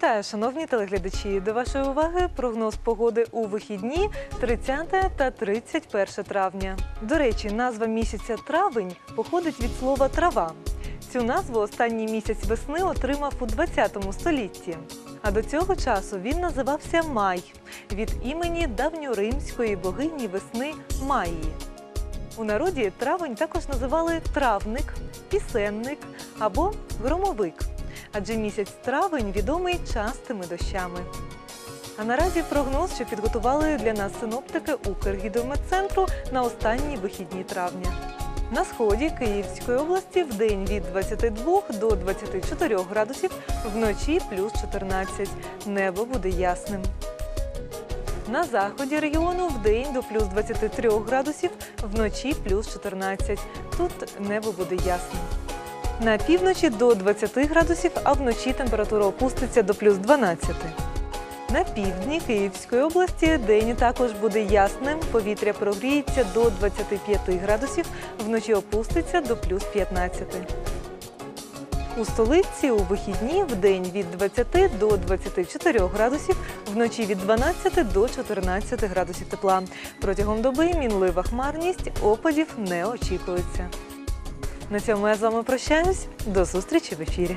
Вітаю, шановні телеглядачі! До вашої уваги прогноз погоди у вихідні 30 та 31 травня. До речі, назва місяця травень походить від слова трава. Цю назву останній місяць весни отримав у 20 столітті. А до цього часу він називався Май від імені давньоримської богині весни Майї. У народі травень також називали травник, пісенник або громовик, адже місяць травень відомий частими дощами. А наразі прогноз, що підготували для нас синоптики Укргідрометцентру на останні вихідні травня. На сході Київської області в день від 22 до 24 градусів, вночі плюс 14. Небо буде ясним. На заході регіону в день до плюс 23 градусів, вночі плюс 14. Тут небо буде ясним. На півночі до 20 градусів, а вночі температура опуститься до плюс 12. На півдні Київської області день також буде ясним. Повітря прогріється до 25 градусів, вночі опуститься до плюс 15. У столиці у вихідні в день від 20 до 24 градусів, вночі від 12 до 14 градусів тепла. Протягом доби мінлива хмарність, опадів не очікується. На цьому я з вами прощаюсь. До зустрічі в ефірі.